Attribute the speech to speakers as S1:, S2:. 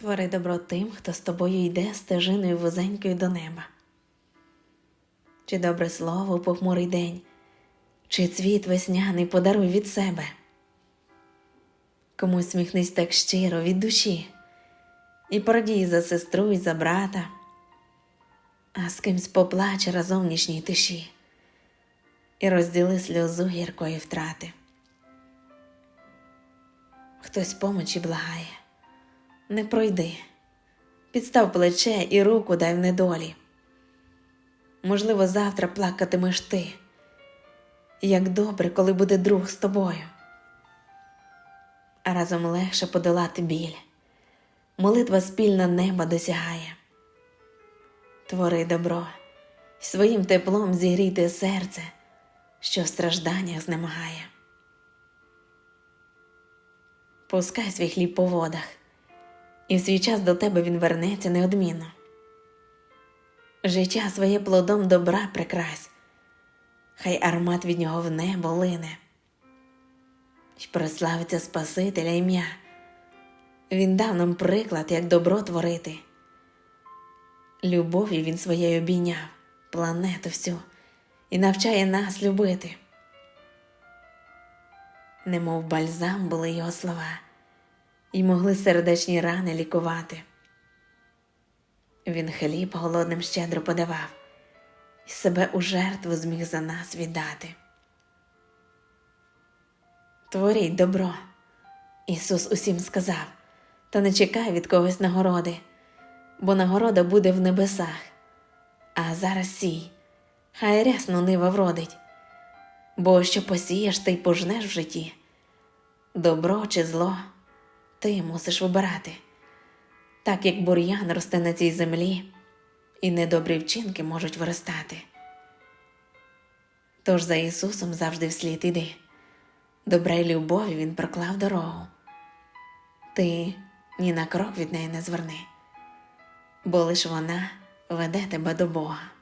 S1: Твори добро тим, хто з тобою йде стежиною вузенькою до неба. Чи добре слово у похмурий день, чи цвіт весняний подаруй від себе. Комусь сміхнись так щиро від душі, і порадій за сестру і за брата, а з кимсь поплач разом нічній тиші, і розділи сльозу гіркої втрати. Хтось помочі благає не пройди. Підстав плече і руку дай в недолі. Можливо, завтра плакатимеш ти. Як добре, коли буде друг з тобою. А разом легше подолати біль. Молитва спільна неба досягає. Твори добро, своїм теплом зігрійте серце, що в стражданнях знемагає. Пускай свій хліб по водах і в свій час до тебе він вернеться неодмінно. Життя своє плодом добра прикрась, хай аромат від нього в небо лине, й прославиться Спасителя ім'я. Він дав нам приклад, як добро творити. Любов'ю він своєю обійняв планету всю і навчає нас любити. Немов бальзам були його слова і могли сердечні рани лікувати. Він хліб голодним щедро подавав і себе у жертву зміг за нас віддати. Творіть добро, Ісус усім сказав, та не чекай від когось нагороди, бо нагорода буде в небесах. А зараз сій, хай рясно нива вродить, бо що посієш, ти й пожнеш в житті, добро чи зло ти мусиш вибирати, так як бур'ян росте на цій землі, і недобрі вчинки можуть виростати. Тож за Ісусом завжди вслід іди, добра й любові Він проклав дорогу. Ти ні на крок від неї не зверни, бо лиш вона веде тебе до Бога.